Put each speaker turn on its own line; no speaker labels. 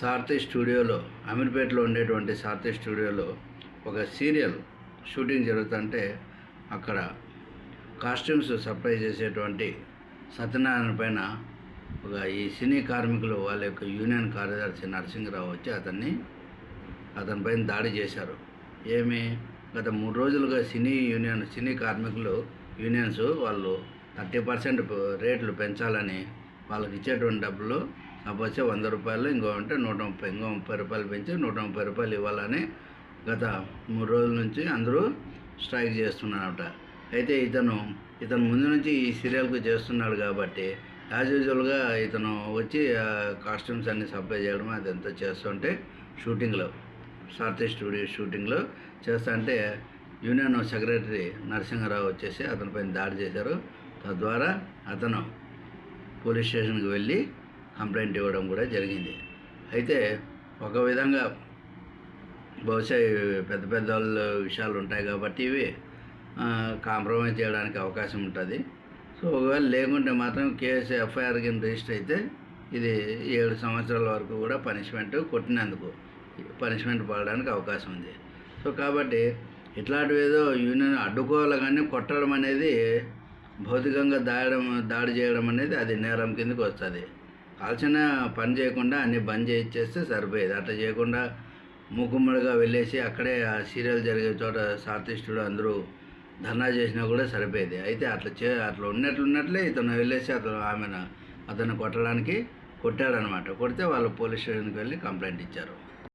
సారథి స్టూడియోలో అమీర్పేటలో ఉండేటువంటి సారథి స్టూడియోలో ఒక సీరియల్ షూటింగ్ జరుగుతుంటే అక్కడ కాస్ట్యూమ్స్ సప్లై చేసేటువంటి సత్యనారాయణ పైన ఒక ఈ సినీ కార్మికులు వాళ్ళ యొక్క యూనియన్ కార్యదర్శి నరసింహరావు వచ్చి అతన్ని అతని పైన దాడి చేశారు. ఏమి? గత మూడు రోజులుగా సినీ యూనియన్ సినీ కార్మికులు యూనియన్స్ వాళ్ళు థర్టీ పర్సెంట్ రేట్లు పెంచాలని వాళ్ళకి ఇచ్చేటువంటి డబ్బులు సపోజ్ వంద రూపాయలు ఇంకో అంటే నూట ముప్పై ఇంకో ముప్పై రూపాయలు పెంచి నూట ముప్పై రూపాయలు ఇవ్వాలని గత మూడు రోజుల నుంచి అందరూ స్ట్రైక్ చేస్తున్నారట అయితే ఇతను ఇతను ముందు నుంచి ఈ సీరియల్కు చేస్తున్నాడు కాబట్టి యాజ్ యూజువల్గా ఇతను వచ్చి కాస్ట్యూమ్స్ అన్ని సప్లై చేయడం అదంతా చేస్తుంటే షూటింగ్లో సారథి స్టూడియో షూటింగ్లో చేస్తుంటే యూనియన్ సెక్రటరీ నరసింహారావు వచ్చేసి అతనిపైన దాడి చేశారు. తద్వారా అతను పోలీస్ స్టేషన్కి వెళ్ళి కంప్లైంట్ ఇవ్వడం కూడా జరిగింది. అయితే ఒక విధంగా బహుశా పెద్ద పెద్ద వాళ్ళ విషయాలు ఉంటాయి కాబట్టి ఇవి కాంప్రమైజ్ చేయడానికి అవకాశం ఉంటుంది. సో ఒకవేళ లేకుంటే మాత్రం కేసు ఎఫ్ఐఆర్ కింద రిజిస్టర్ అయితే ఇది ఏడు సంవత్సరాల వరకు కూడా పనిష్మెంట్ కొట్టినందుకు పనిష్మెంట్ పడడానికి అవకాశం ఉంది. సో కాబట్టి ఇట్లాంటివి ఏదో యూనియన్ అడ్డుకోవాలి కానీ కొట్టడం అనేది భౌతికంగా దాయడం దాడి చేయడం అనేది అది నేరం కిందకి వస్తుంది. ఆలోచన పని చేయకుండా అన్ని బంద్ చేయించేస్తే సరిపోయేది. అట్లా చేయకుండా మూకుమ్మడిగా వెళ్ళేసి అక్కడే ఆ సీరియల్ జరిగే చోట సార్టిస్టులు అందరూ ధర్నా చేసినా కూడా సరిపోయేది. అయితే అట్లా చే అట్లా ఉన్నట్లున్నట్లే ఇతను వెళ్ళేసి అతను ఆమెను అతను కొట్టడానికి కొట్టాడనమాట. కొడితే వాళ్ళు పోలీస్ స్టేషన్కి వెళ్ళి కంప్లైంట్ ఇచ్చారు.